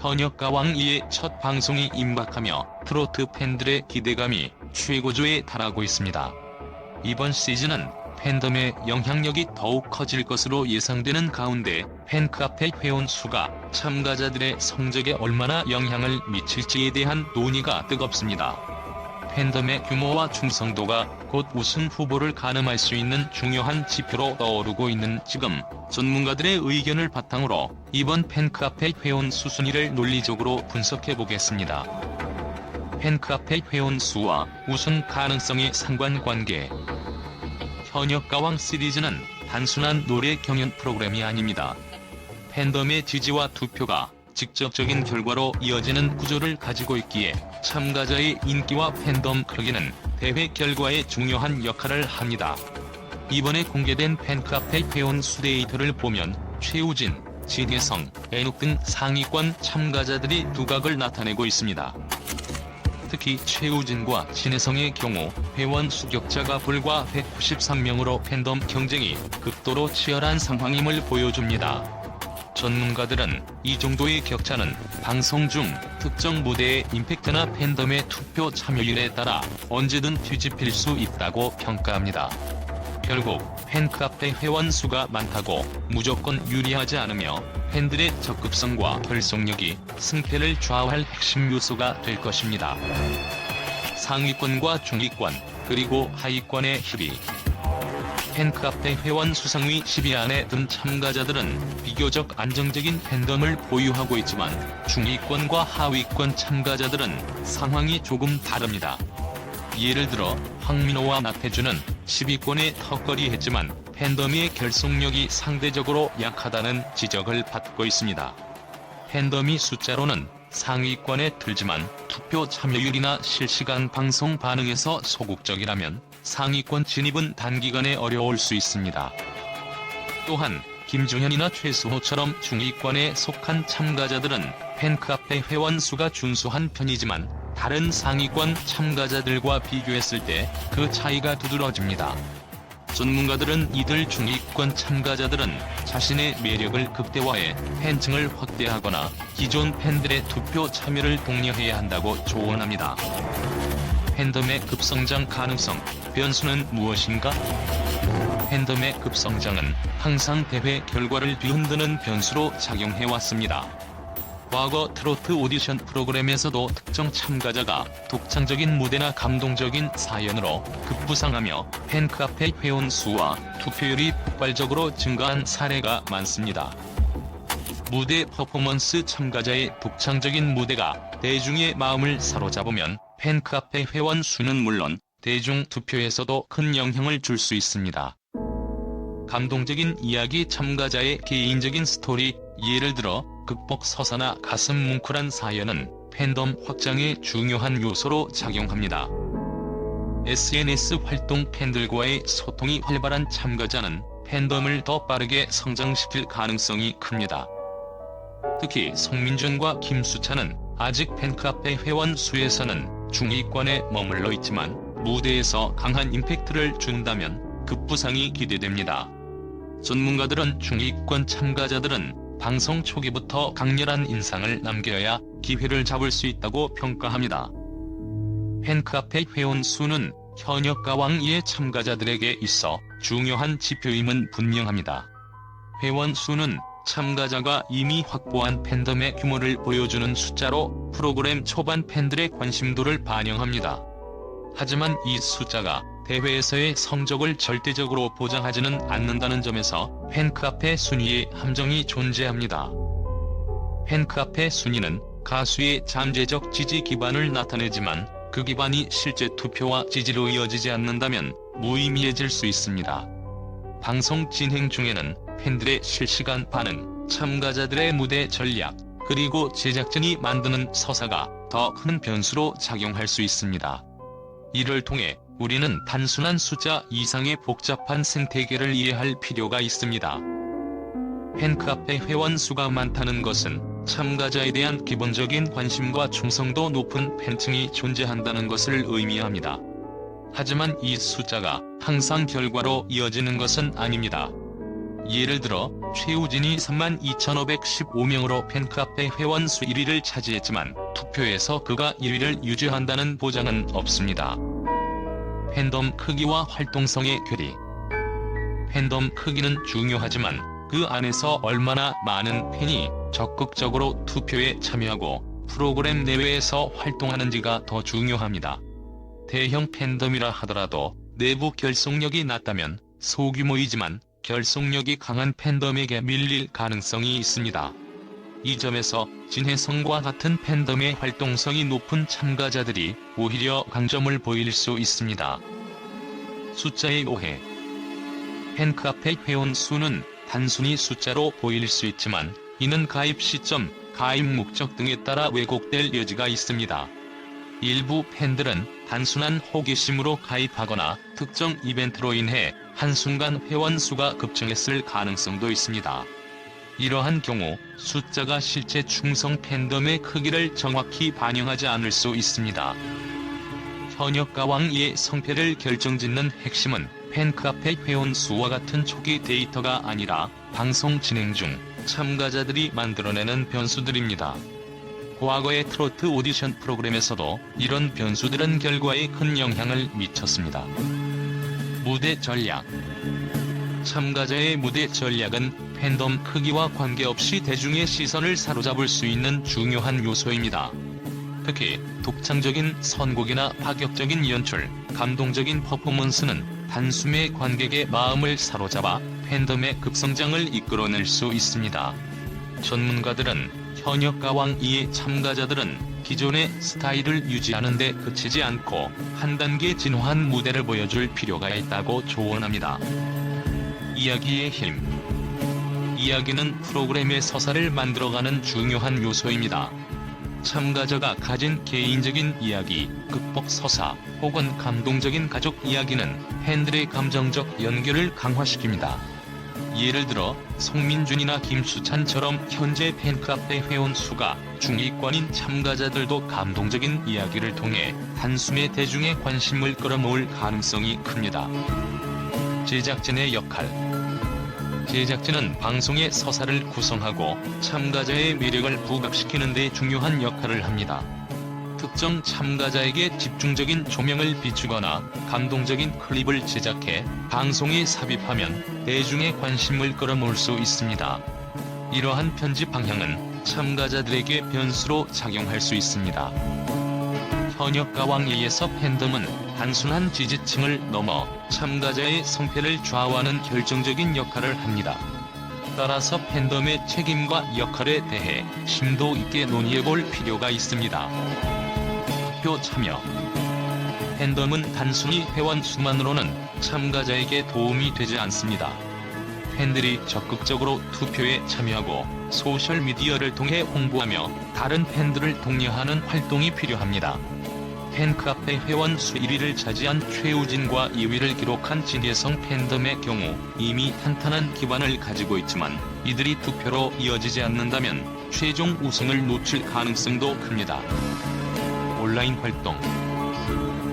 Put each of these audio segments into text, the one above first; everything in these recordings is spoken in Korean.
현역 가왕이의 첫 방송이 임박하며 트로트 팬들의 기대감이 최고조에 달하고 있습니다. 이번 시즌은 팬덤의 영향력이 더욱 커질 것으로 예상되는 가운데 팬카페 회원 수가 참가자들의 성적에 얼마나 영향을 미칠지에 대한 논의가 뜨겁습니다. 팬덤의 규모와 충성도가 곧 우승 후보를 가늠할 수 있는 중요한 지표로 떠오르고 있는 지금 전문가들의 의견을 바탕으로 이번 팬카페 회원 수 순위를 논리적으로 분석해 보겠습니다. 팬카페 회원 수와 우승 가능성의 상관관계 현역 가왕 시리즈는 단순한 노래 경연 프로그램이 아닙니다. 팬덤의 지지와 투표가 직접적인 결과로 이어지는 구조를 가지고 있기에 참가자의 인기와 팬덤 크기는 대회 결과에 중요한 역할을 합니다. 이번에 공개된 팬카페 회원 수 데이터를 보면 최우진, 진혜성, 애녹 등 상위권 참가자들이 두각을 나타내고 있습니다. 특히 최우진과 진혜성의 경우 회원 수격자가 불과 193명으로 팬덤 경쟁이 극도로 치열한 상황임을 보여줍니다. 전문가들은 이 정도의 격차는 방송 중 특정 무대의 임팩트나 팬덤의 투표 참여율에 따라 언제든 뒤집힐 수 있다고 평가합니다. 결국 팬카페 회원 수가 많다고 무조건 유리하지 않으며 팬들의 적극성과 결속력이 승패를 좌우할 핵심 요소가 될 것입니다. 상위권과 중위권, 그리고 하위권의 희비 팬카페 회원 수상위 10위 안에 든 참가자들은 비교적 안정적인 팬덤을 보유하고 있지만 중위권과 하위권 참가자들은 상황이 조금 다릅니다. 예를 들어 황민호와 나태주는 10위권에 턱걸이 했지만 팬덤의 결속력이 상대적으로 약하다는 지적을 받고 있습니다. 팬덤이 숫자로는 상위권에 들지만 투표 참여율이나 실시간 방송 반응에서 소극적이라면 상위권 진입은 단기간에 어려울 수 있습니다. 또한 김종현이나 최수호처럼 중위권에 속한 참가자들은 팬카페 회원 수가 준수한 편이지만 다른 상위권 참가자들과 비교했을 때 그 차이가 두드러집니다. 전문가들은 이들 중위권 참가자들은 자신의 매력을 극대화해 팬층을 확대하거나 기존 팬들의 투표 참여를 독려해야 한다고 조언합니다. 팬덤의 급성장 가능성, 변수는 무엇인가? 팬덤의 급성장은 항상 대회 결과를 뒤흔드는 변수로 작용해왔습니다. 과거 트로트 오디션 프로그램에서도 특정 참가자가 독창적인 무대나 감동적인 사연으로 급부상하며 팬카페 회원 수와 투표율이 폭발적으로 증가한 사례가 많습니다. 무대 퍼포먼스 참가자의 독창적인 무대가 대중의 마음을 사로잡으면 팬카페 회원 수는 물론 대중 투표에서도 큰 영향을 줄 수 있습니다. 감동적인 이야기 참가자의 개인적인 스토리, 예를 들어 극복 서사나 가슴 뭉클한 사연은 팬덤 확장에 중요한 요소로 작용합니다. SNS 활동 팬들과의 소통이 활발한 참가자는 팬덤을 더 빠르게 성장시킬 가능성이 큽니다. 특히 송민준과 김수찬은 아직 팬카페 회원 수에서는 중위권에 머물러 있지만 무대에서 강한 임팩트를 준다면 급부상이 기대됩니다. 전문가들은 중위권 참가자들은 방송 초기부터 강렬한 인상을 남겨야 기회를 잡을 수 있다고 평가합니다. 팬카페 회원 수는 현역 가왕이의 참가자들에게 있어 중요한 지표임은 분명합니다. 회원 수는 참가자가 이미 확보한 팬덤의 규모를 보여주는 숫자로 프로그램 초반 팬들의 관심도를 반영합니다. 하지만 이 숫자가 대회에서의 성적을 절대적으로 보장하지는 않는다는 점에서 팬카페 순위의 함정이 존재합니다. 팬카페 순위는 가수의 잠재적 지지 기반을 나타내지만 그 기반이 실제 투표와 지지로 이어지지 않는다면 무의미해질 수 있습니다. 방송 진행 중에는 팬들의 실시간 반응, 참가자들의 무대 전략, 그리고 제작진이 만드는 서사가 더 큰 변수로 작용할 수 있습니다. 이를 통해 우리는 단순한 숫자 이상의 복잡한 생태계를 이해할 필요가 있습니다. 팬카페 회원 수가 많다는 것은 참가자에 대한 기본적인 관심과 충성도 높은 팬층이 존재한다는 것을 의미합니다. 하지만 이 숫자가 항상 결과로 이어지는 것은 아닙니다. 예를 들어 최우진이 32,515명으로 팬카페 회원 수 1위를 차지했지만 투표에서 그가 1위를 유지한다는 보장은 없습니다. 팬덤 크기와 활동성의 괴리 팬덤 크기는 중요하지만 그 안에서 얼마나 많은 팬이 적극적으로 투표에 참여하고 프로그램 내외에서 활동하는지가 더 중요합니다. 대형 팬덤이라 하더라도 내부 결속력이 낮다면 소규모이지만 결속력이 강한 팬덤에게 밀릴 가능성이 있습니다. 이 점에서 진해성과 같은 팬덤의 활동성이 높은 참가자들이 오히려 강점을 보일 수 있습니다. 숫자의 오해 팬카페 회원 수는 단순히 숫자로 보일 수 있지만 이는 가입 시점, 가입 목적 등에 따라 왜곡될 여지가 있습니다. 일부 팬들은 단순한 호기심으로 가입하거나 특정 이벤트로 인해 한순간 회원 수가 급증했을 가능성도 있습니다. 이러한 경우 숫자가 실제 충성 팬덤의 크기를 정확히 반영하지 않을 수 있습니다. 현역 가왕의 성패를 결정짓는 핵심은 팬카페 회원 수와 같은 초기 데이터가 아니라 방송 진행 중 참가자들이 만들어내는 변수들입니다. 과거의 트로트 오디션 프로그램에서도 이런 변수들은 결과에 큰 영향을 미쳤습니다. 무대 전략 참가자의 무대 전략은 팬덤 크기와 관계없이 대중의 시선을 사로잡을 수 있는 중요한 요소입니다. 특히 독창적인 선곡이나 파격적인 연출, 감동적인 퍼포먼스는 단숨에 관객의 마음을 사로잡아 팬덤의 급성장을 이끌어낼 수 있습니다. 전문가들은 현역 가왕 2의 참가자들은 기존의 스타일을 유지하는 데 그치지 않고 한 단계 진화한 무대를 보여줄 필요가 있다고 조언합니다. 이야기의 힘 이야기는 프로그램의 서사를 만들어가는 중요한 요소입니다. 참가자가 가진 개인적인 이야기, 극복 서사, 혹은 감동적인 가족 이야기는 팬들의 감정적 연결을 강화시킵니다. 예를 들어 송민준이나 김수찬처럼 현재 팬카페 회원 수가 중위권인 참가자들도 감동적인 이야기를 통해 단숨에 대중의 관심을 끌어모을 가능성이 큽니다. 제작진의 역할 제작진은 방송의 서사를 구성하고 참가자의 매력을 부각시키는 데 중요한 역할을 합니다. 특정 참가자에게 집중적인 조명을 비추거나 감동적인 클립을 제작해 방송에 삽입하면 대중의 관심을 끌어모을 수 있습니다. 이러한 편집 방향은 참가자들에게 변수로 작용할 수 있습니다. 현역 가왕에에서 팬덤은 단순한 지지층을 넘어 참가자의 성패를 좌우하는 결정적인 역할을 합니다. 따라서 팬덤의 책임과 역할에 대해 심도 있게 논의해 볼 필요가 있습니다. 표 참여 팬덤은 단순히 회원 수만으로는 참가자에게 도움이 되지 않습니다. 팬들이 적극적으로 투표에 참여하고 소셜미디어를 통해 홍보하며 다른 팬들을 독려하는 활동이 필요합니다. 팬카페 회원 수 1위를 차지한 최우진과 2위를 기록한 진예성 팬덤의 경우 이미 탄탄한 기반을 가지고 있지만 이들이 투표로 이어지지 않는다면 최종 우승을 놓칠 가능성도 큽니다. 온라인 활동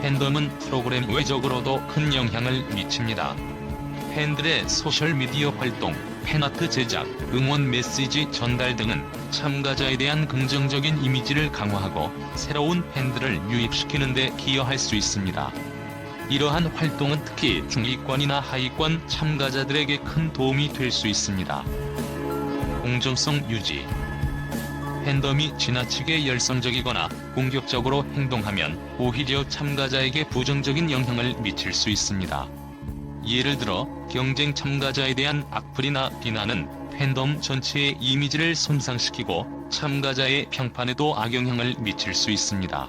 팬덤은 프로그램 외적으로도 큰 영향을 미칩니다. 팬들의 소셜미디어 활동, 팬아트 제작, 응원 메시지 전달 등은 참가자에 대한 긍정적인 이미지를 강화하고 새로운 팬들을 유입시키는 데 기여할 수 있습니다. 이러한 활동은 특히 중위권이나 하위권 참가자들에게 큰 도움이 될 수 있습니다. 공정성 유지 팬덤이 지나치게 열성적이거나 공격적으로 행동하면 오히려 참가자에게 부정적인 영향을 미칠 수 있습니다. 예를 들어 경쟁 참가자에 대한 악플이나 비난은 팬덤 전체의 이미지를 손상시키고 참가자의 평판에도 악영향을 미칠 수 있습니다.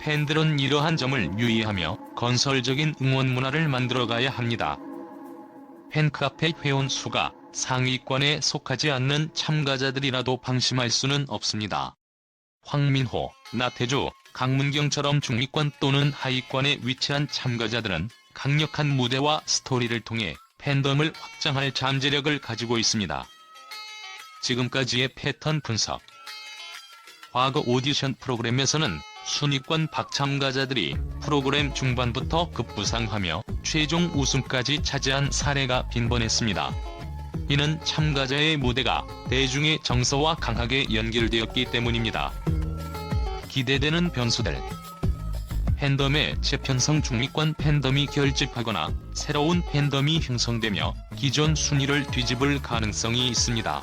팬들은 이러한 점을 유의하며 건설적인 응원 문화를 만들어가야 합니다. 팬카페 회원 수가 상위권에 속하지 않는 참가자들이라도 방심할 수는 없습니다. 황민호, 나태주, 강문경처럼 중위권 또는 하위권에 위치한 참가자들은 강력한 무대와 스토리를 통해 팬덤을 확장할 잠재력을 가지고 있습니다. 지금까지의 패턴 분석 과거 오디션 프로그램에서는 순위권 박참가자들이 프로그램 중반부터 급부상하며 최종 우승까지 차지한 사례가 빈번했습니다. 이는 참가자의 무대가 대중의 정서와 강하게 연결되었기 때문입니다. 기대되는 변수들 팬덤의 재편성 중립관 팬덤이 결집하거나 새로운 팬덤이 형성되며 기존 순위를 뒤집을 가능성이 있습니다.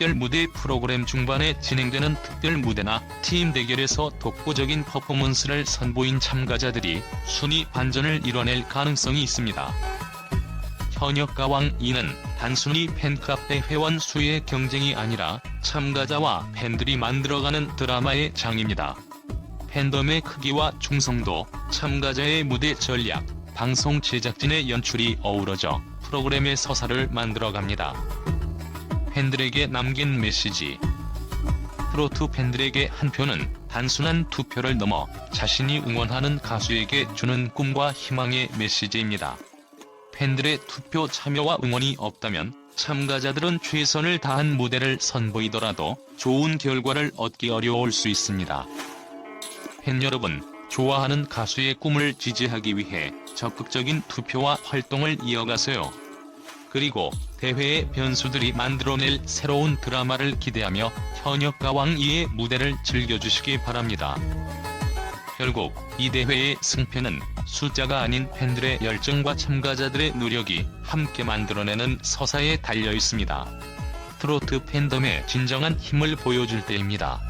특별 무대 프로그램 중반에 진행되는 특별 무대나 팀 대결에서 독보적인 퍼포먼스를 선보인 참가자들이 순위 반전을 이뤄낼 가능성이 있습니다. 현역가왕 2는 단순히 팬카페 회원 수의 경쟁이 아니라 참가자와 팬들이 만들어가는 드라마의 장입니다. 팬덤의 크기와 충성도, 참가자의 무대 전략, 방송 제작진의 연출이 어우러져 프로그램의 서사를 만들어갑니다. 팬들에게 남긴 메시지 트로트 팬들에게 한 표는 단순한 투표를 넘어 자신이 응원하는 가수에게 주는 꿈과 희망의 메시지입니다. 팬들의 투표 참여와 응원이 없다면 참가자들은 최선을 다한 무대를 선보이더라도 좋은 결과를 얻기 어려울 수 있습니다. 팬 여러분, 좋아하는 가수의 꿈을 지지하기 위해 적극적인 투표와 활동을 이어가세요. 그리고 대회의 변수들이 만들어낼 새로운 드라마를 기대하며 현역 가왕 2의 무대를 즐겨주시기 바랍니다. 결국 이 대회의 승패는 숫자가 아닌 팬들의 열정과 참가자들의 노력이 함께 만들어내는 서사에 달려 있습니다. 트로트 팬덤의 진정한 힘을 보여줄 때입니다.